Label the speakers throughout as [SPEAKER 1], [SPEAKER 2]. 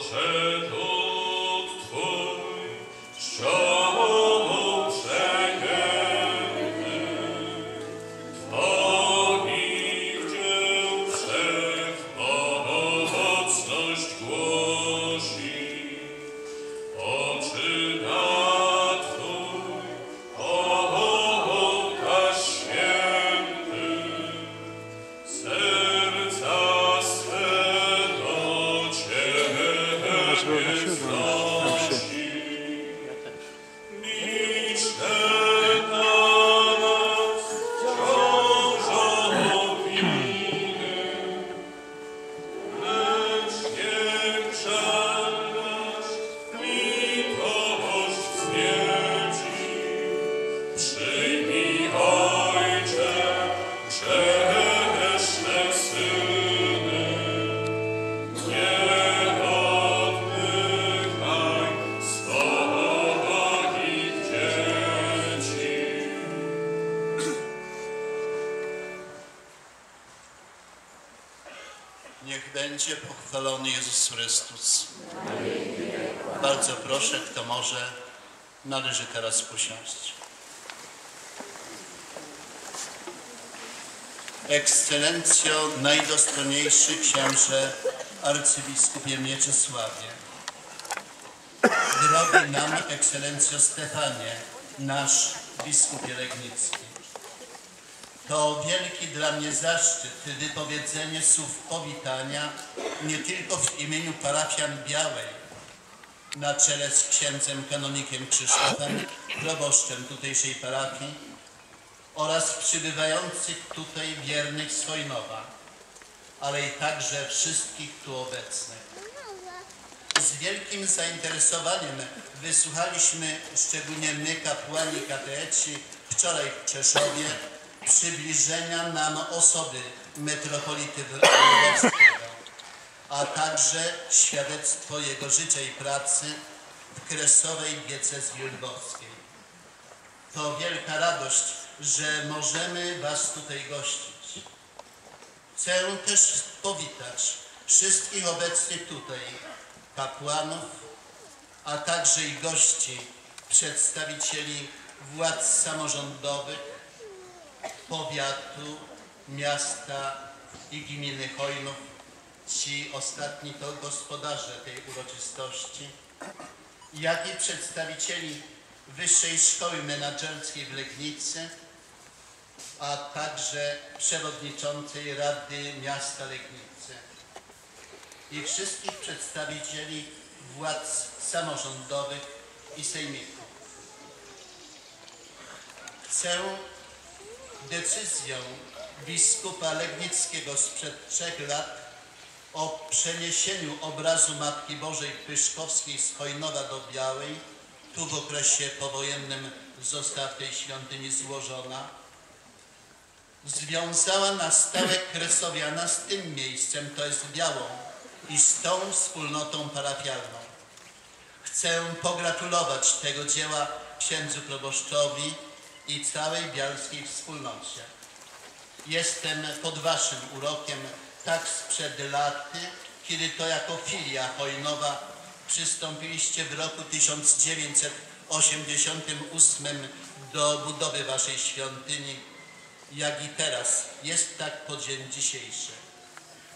[SPEAKER 1] że
[SPEAKER 2] będzie pochwalony Jezus Chrystus. Bardzo proszę, kto może, należy teraz usiąść. Ekscelencjo, najdostojniejszy księże arcybiskupie Mieczysławie. Drogi nam, ekscelencjo Stefanie, nasz biskupie Legnicki. To wielki dla mnie zaszczyt wypowiedzenie słów powitania nie tylko w imieniu parafian Białej, na czele z księdzem kanonikiem Krzysztofem, proboszczem tutejszej parafii oraz przybywających tutaj wiernych Swojnowa, ale i także wszystkich tu obecnych. Z wielkim zainteresowaniem wysłuchaliśmy, szczególnie my, kapłani kateci, wczoraj w Czeszowie, przybliżenia nam osoby metropolity Lwowskiego, a także świadectwo jego życia i pracy w kresowej diecezji lwowskiej. To wielka radość, że możemy Was tutaj gościć. Chcę też powitać wszystkich obecnych tutaj kapłanów, a także i gości, przedstawicieli władz samorządowych, powiatu, miasta i gminy Chojnów. Ci ostatni to gospodarze tej uroczystości, jak i przedstawicieli Wyższej Szkoły Menadżerskiej w Legnicy, a także przewodniczącej Rady Miasta Legnicy i wszystkich przedstawicieli władz samorządowych i sejmików. Chcę decyzją biskupa Legnickiego sprzed trzech lat o przeniesieniu obrazu Matki Bożej Pyszkowskiej z Chojnowa do Białej, tu w okresie powojennym została w tej świątyni złożona, związała na stałe Kresowiana z tym miejscem, to jest Białą, i z tą wspólnotą parafialną. Chcę pogratulować tego dzieła księdzu proboszczowi i całej bialskiej wspólnocie. Jestem pod waszym urokiem tak sprzed laty, kiedy to jako filia Hojnowa przystąpiliście w roku 1988 do budowy waszej świątyni, jak i teraz jest tak po dzień dzisiejszy.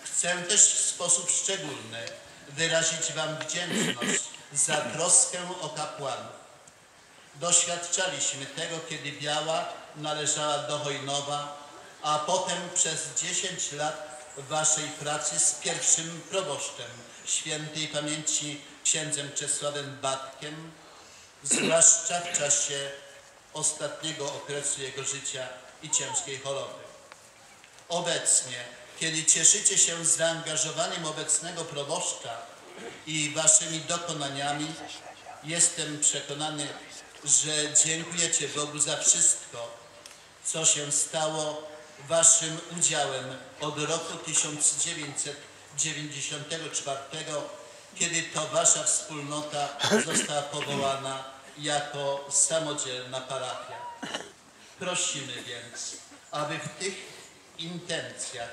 [SPEAKER 2] Chcę też w sposób szczególny wyrazić wam wdzięczność za troskę o kapłanów. Doświadczaliśmy tego, kiedy Biała należała do Hojnowa, a potem przez 10 lat waszej pracy z pierwszym proboszczem świętej pamięci księdzem Czesławem Batkiem, zwłaszcza w czasie ostatniego okresu jego życia i ciężkiej choroby. Obecnie, kiedy cieszycie się zaangażowaniem obecnego proboszcza i waszymi dokonaniami, jestem przekonany, że dziękujecie Bogu za wszystko, co się stało waszym udziałem od roku 1994, kiedy to wasza wspólnota została powołana jako samodzielna parafia. Prosimy więc, aby w tych intencjach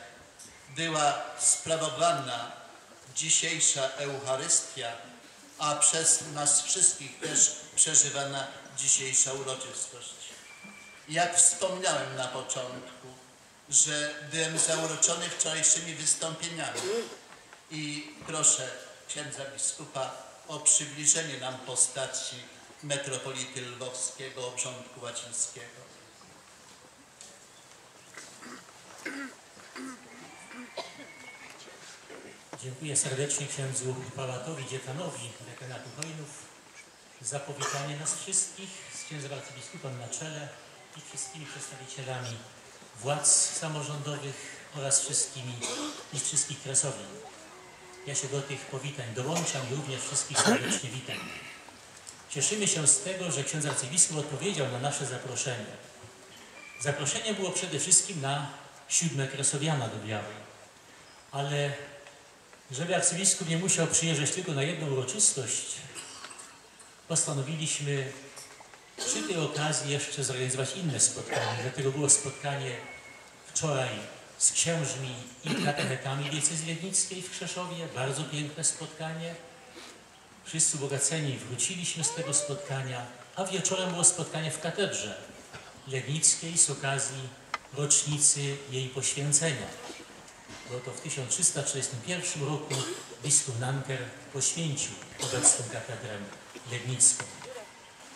[SPEAKER 2] była sprawowana dzisiejsza Eucharystia, a przez nas wszystkich też przeżywana dzisiejsza uroczystość. Jak wspomniałem na początku, że byłem zauroczony wczorajszymi wystąpieniami i proszę księdza biskupa o przybliżenie nam postaci metropolity lwowskiego obrządku łacińskiego.
[SPEAKER 3] Dziękuję serdecznie księdzu Pałatowi, dziekanowi dekanatu Hojnów za powitanie nas wszystkich z księdzem arcybiskupem na czele i wszystkimi przedstawicielami władz samorządowych oraz wszystkimi i wszystkich kresowian. Ja się do tych powitań dołączam i również wszystkich serdecznie witam. Cieszymy się z tego, że ksiądz arcybiskup odpowiedział na nasze zaproszenie. Zaproszenie było przede wszystkim na siódme kresowiana do Białej, ale żeby arcybiskup nie musiał przyjeżdżać tylko na jedną uroczystość, postanowiliśmy przy tej okazji jeszcze zorganizować inne spotkanie. Dlatego było spotkanie wczoraj z księżmi i katechetami diecezji legnickiej w Krzeszowie. Bardzo piękne spotkanie. Wszyscy bogaceni wróciliśmy z tego spotkania, a wieczorem było spotkanie w katedrze legnickiej z okazji rocznicy jej poświęcenia bo to w 1341 roku biskup Nanker poświęcił obecną katedrę legnicką.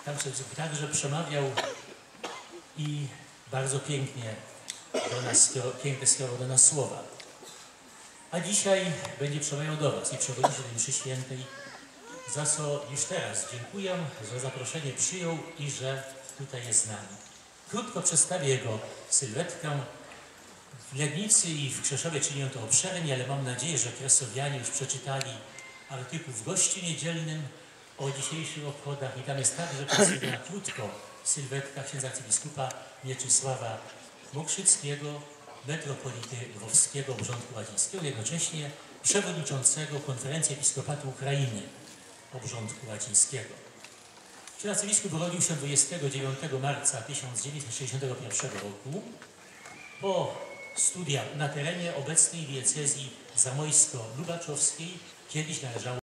[SPEAKER 3] Także, także przemawiał i bardzo pięknie do nas, pięknie skierował do nas słowa. A dzisiaj będzie przemawiał do Was i przewodniczy do mszy świętej, za co już teraz dziękuję, że zaproszenie przyjął i że tutaj jest z nami. Krótko przedstawię jego sylwetkę, w Legnicy i w Krzeszowie czynią to obszernie, ale mam nadzieję, że kresowianie już przeczytali artykuł w Gościu Niedzielnym o dzisiejszych obchodach i tam jest także przedstawiona krótko sylwetka księdza arcybiskupa Mieczysława Mokrzyckiego, metropolity lwowskiego obrządku łacińskiego, jednocześnie przewodniczącego Konferencji Episkopatu Ukrainy obrządku łacińskiego. Ksiądz arcybiskup urodził się 29 marca 1961 roku po studiach na terenie obecnej diecezji zamojsko-lubaczowskiej kiedyś należało